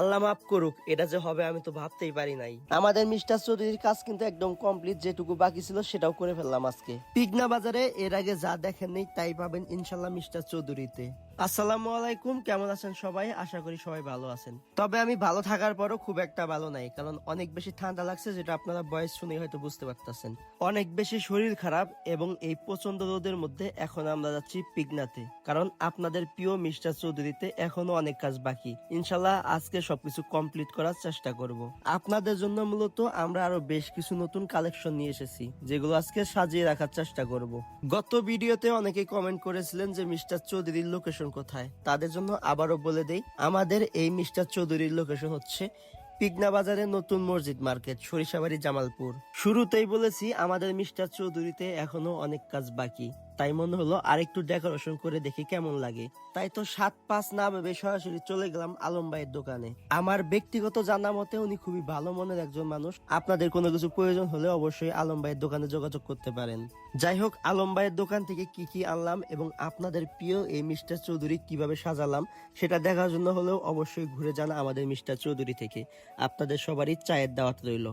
আল্লাহ মাফ করুক এটা যে হবে আমি তো ভাবতেই পারি নাই। আমাদের মিস্টার চৌধুরীর কাজ কিন্তু একদম কমপ্লিট যেটুকু বাকি ছিল সেটাও করে ফেললাম আজকে। পিগনা বাজারে এর আগে যা দেখেননি তাই পাবেন ইনশাল্লাহ মিস্টার চৌধুরীতে। আসসালামু আলাইকুম, কেমন আছেন সবাই? আশা করি সবাই ভালো আছেন। তবে আমি ভালো থাকার পরও খুব একটা ভালো নাই, কারণ অনেক বেশি ঠান্ডা লাগছে যেটা আপনারা বয়স শুনে হয়তো বুঝতে পারতেছেন। অনেক বেশি শরীর খারাপ এবং এই প্রচণ্ড রোদের মধ্যে এখন আমরা যাচ্ছি পিগনাতে কারণ আপনাদের প্রিয় মিস্টার চৌধুরীতে এখনও অনেক কাজ বাকি। ইনশাল্লাহ আজকে সবকিছু কমপ্লিট করার চেষ্টা করব। আপনাদের জন্য মূলত আমরা আরও বেশ কিছু নতুন কালেকশন নিয়ে এসেছি, যেগুলো আজকে সাজিয়ে রাখার চেষ্টা করব। গত ভিডিওতে অনেকে কমেন্ট করেছিলেন যে মিস্টার চৌধুরীর লোকেশন কোথায়? তাদের জন্য আবারও বলে দেই আমাদের এই মিস্টার চৌধুরীর লোকেশন হচ্ছে পিগনা বাজারের নতুন মসজিদ মার্কেট, সরিষাবাড়ি, জামালপুর। শুরুতেই বলেছি, আমাদের মিস্টার চৌধুরীতে এখনও অনেক কাজ বাকি। তাই মনে হলো আরেকটু ডেকোরেশন করে দেখি কেমন লাগে। তাই তো সাত পাঁচ না ভেবে সরাসরি চলে গেলাম আলম ভাইয়ের দোকানে। আমার ব্যক্তিগত জানা মতে উনি খুবই ভালো মনের একজন মানুষ। আপনাদের কোনো কিছু প্রয়োজন হলে অবশ্যই আলম ভাইয়ের দোকানে যোগাযোগ করতে পারেন। যাই হোক, আলম ভাইয়ের দোকান থেকে কি কি আনলাম এবং আপনাদের প্রিয় এই মিস্টার চৌধুরী কীভাবে সাজালাম, সেটা দেখার জন্য হলেও অবশ্যই ঘুরে যান আমাদের মিস্টার চৌধুরী থেকে। আপনাদের সবারই চায়ের দাওয়াত রইল।